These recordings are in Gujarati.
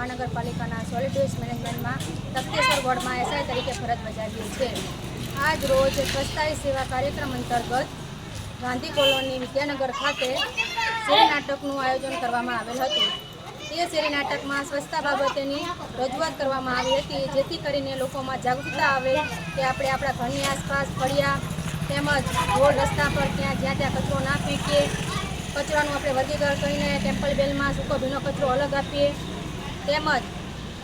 મહાનગરપાલિકાના સોલિડ વેસ્ટ મેનેજમેન્ટમાં તકતેશ્વર વોર્ડમાં એસઆઈ તરીકે ફરજ બજાવીએ છીએ. આજ રોજ સ્વચ્છતાઈ સેવા કાર્યક્રમ અંતર્ગત ગાંધી કોલોની વિદ્યાનગર ખાતે શેરી નાટકનું આયોજન કરવામાં આવેલ હતું. તે શેરી નાટકમાં સ્વચ્છતા બાબતેની રજૂઆત કરવામાં આવી હતી, જેથી કરીને લોકોમાં જાગૃતતા આવે કે આપણે આપણા ઘરની આસપાસ ફળિયા તેમજ રોડ રસ્તા પર ત્યાં જ્યાં ત્યાં કચરો ના ફેંકીએ. કચરાનું આપણે વર્ગીકરણ કરીને ટેમ્પલ બેલમાં સૂકો ભીનો કચરો અલગ આપીએ. તેમજ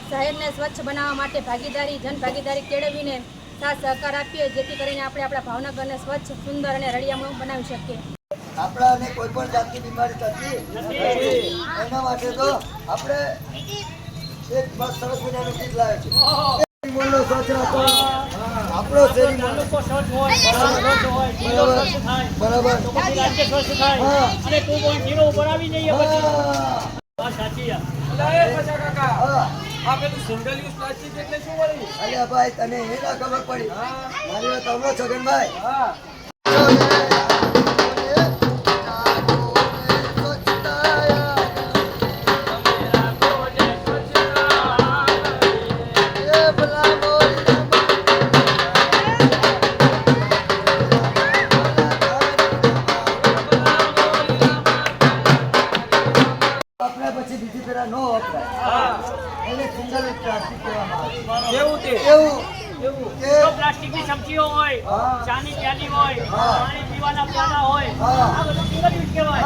શહેરને સ્વચ્છ બનાવવા માટે ભાગીદારી જન ભાગીદારી કેળવીને સાથ સહકાર આપીએ જેથી કરીને આપણે આપણા ભાવનગરને સ્વચ્છ સુંદર અને રળિયામણું બનાવી શકીએ. આપણાને કોઈ પણ જાતની બીમારી થતી નથી. એના માટે તો આપણે એક બસ સરસ મજાનું ગીત લાવે છે. આપણો બરાબર. સાચી અલ્યા ભાઈ તને એ ના ખબર પડી? મારી વાત સાંભળો છગનભાઈ. હા. ફેરા ન વપરાય એને સિંગલ પ્લાસ્ટિક કહેવામાં આવે એવું તે એવું. પ્લાસ્ટિકની સબ્જીઓ હોય ચાની પ્યાલી હોય. પાણી પીવાના પ્યાલા હોય આ બધું સિંગલ યુઝ કહેવાય.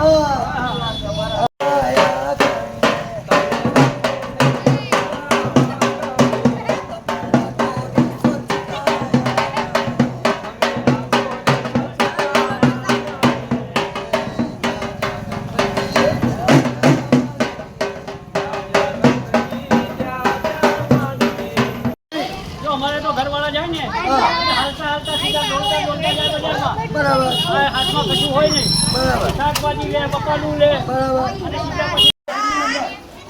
બરાબર હાથમાં હોય બરાબર શાકભાજી લે બકાલું લે બરાબર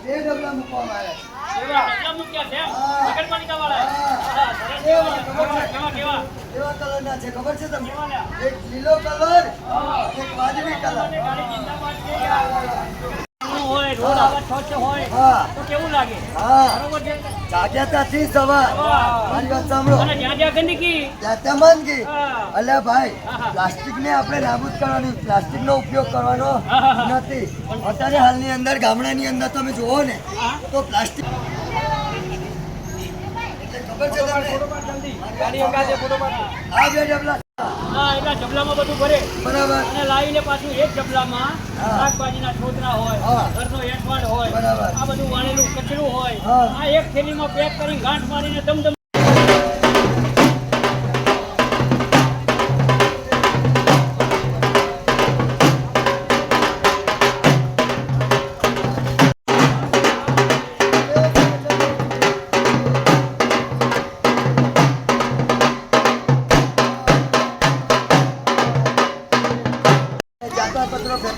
બે આવ્યા મૂક્યા છે ખબર છે એક લીલો કલર એક વાજબી કલર. હોય રોડ આવા સ્વચ્છ હોય તો કેવું લાગે? બરોબર છે? જાગ્યાતાથી સવાર. મારી વાત સાંભળો. અને જ્યાં જ્યાં ગંદકી. ત્યાં ત્યાં માંદગી અલ્યા ભાઈ પ્લાસ્ટિક ને આપણે નાબૂદ કરવાની પ્લાસ્ટિકનો ઉપયોગ કરવાનો. નથી. અત્યારે હાલની અંદર ગામડાની અંદર તમે જુઓ ને તો પ્લાસ્ટિક ખબર છે તમને જલ્દી ગાડી અંગાજે ફોટો પાડો આ બે ડબલા હા એટલા જબલામાં બધું ભરે. બરાબર. અને લાવીને પાછું એક જબલામાં શાકભાજીના છોતરા હોય. ઘરનો એઠવાડ હોય આ બધું વાળેલું કચરું હોય. આ એક થેલીમાં પેક કરીને ગાંઠ મારીને દમદમ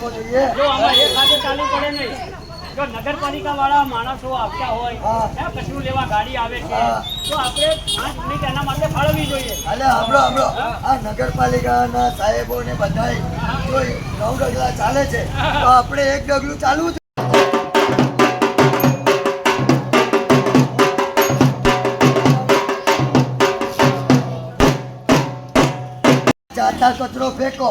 ફેંકવો જોઈએ. જો આમાં એક હાથે ચાલુ પડે નહીં જો નગરપાલિકા વાળા માણસો આવતા હોય કચરું લેવા ગાડી આવે છે તો આપણે પાંચ મિનિટ એના માટે ફાળવવી જોઈએ. અલે સાંભળો સાંભળો આ નગરપાલિકાના સાહેબો ને બધાય નવ ડગલા ચાલે છે તો આપણે એક ડગલું ચાલવું જાતા કચરો ફેંકો.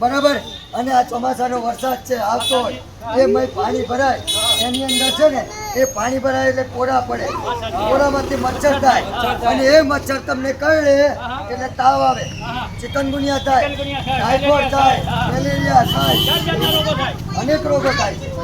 બરાબર? અને આ ચોમાસાનો વરસાદ છે આવતો હોય એ મય પાણી ભરાય. એની અંદર છે ને એ પાણી ભરાય એટલે કોરા પડે. કોરામાંથી મચ્છર થાય. અને એ મચ્છર તમને કરડે એટલે તાવ આવે. ચિકનગુનિયા થાય ટાઇફોઇડ થાય મેલેરિયા થાય. અનેક રોગો થાય. છે